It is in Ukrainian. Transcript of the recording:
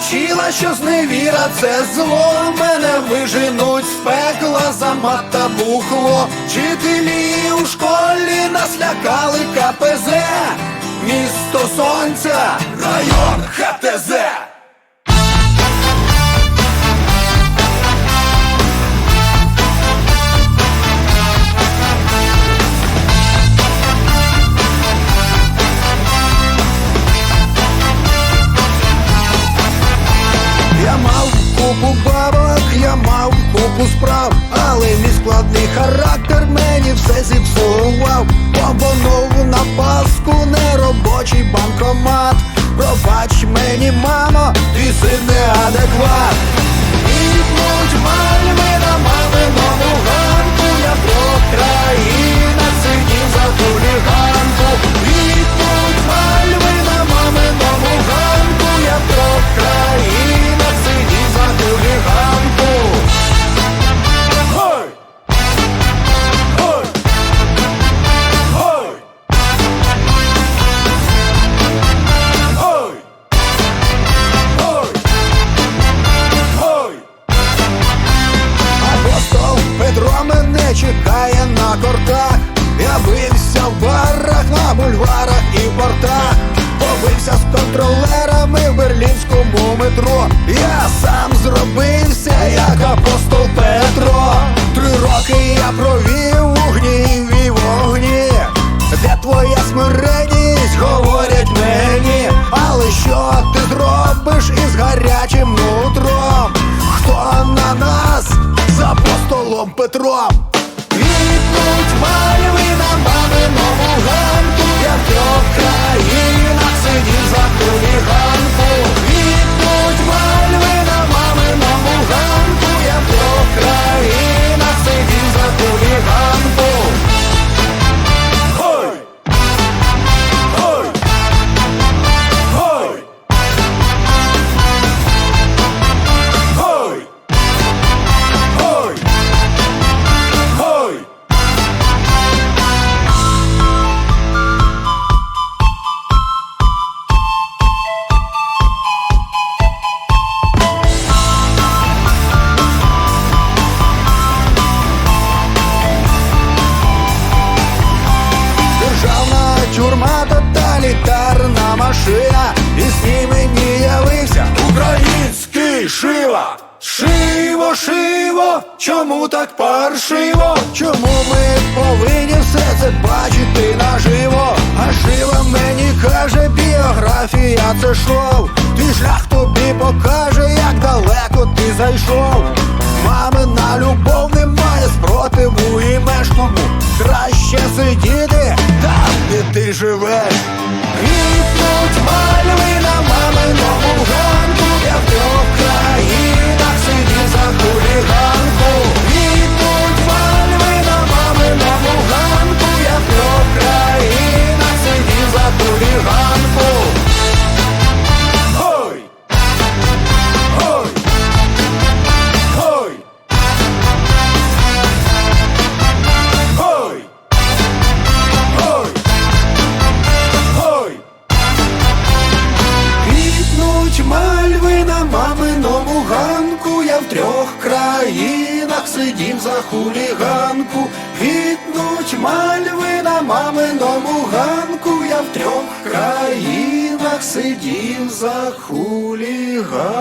вчила, що зневіра це зло. Мене виженуть з пекла за мат бухло. Вчителі у школі нас лякали КПЗ. Місто сонця, район ХТЗ. Купу справ, але мій складний характер мені все зіпсував. Побонув на паску неробочий банкомат. Пробач мені, мамо, твій син неадекват. будь мальми на маминому ганку, я по на. Я бився в барах, на бульварах і портах. Побився з контролерами в берлінському метро. Я сам зробився, як апостол шива. Шиво, шиво, чому так паршиво? Чому ми повинні все це бачити наживо? А шива мені каже, біографія це шоу. Ти шлях тобі покаже, як далеко ти зайшов. Країнах сидім за хуліганку. Квітнуть мальви на маминому ганку, я в трьох країнах сидів за хуліганку.